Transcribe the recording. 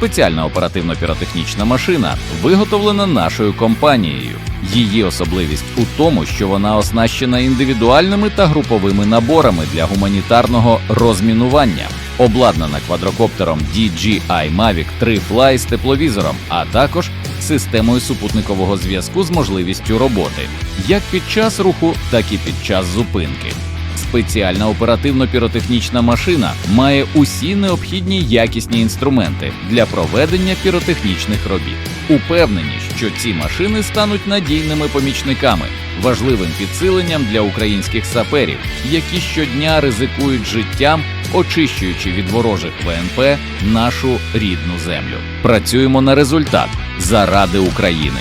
спеціальна оперативно-піротехнічна машина, виготовлена нашою компанією. Її особливість у тому, що вона оснащена індивідуальними та груповими наборами для гуманітарного розмінування, обладнана квадрокоптером DJI Mavic 3 Fly з тепловізором, а також системою супутникового зв'язку з можливістю роботи як під час руху, так і під час зупинки. Спеціальна оперативно-піротехнічна машина має усі необхідні якісні інструменти для проведення піротехнічних робіт. Упевнені, що ці машини стануть надійними помічниками, важливим підсиленням для українських саперів, які щодня ризикують життям, очищуючи від ворожих ВНП нашу рідну землю. Працюємо на результат заради України.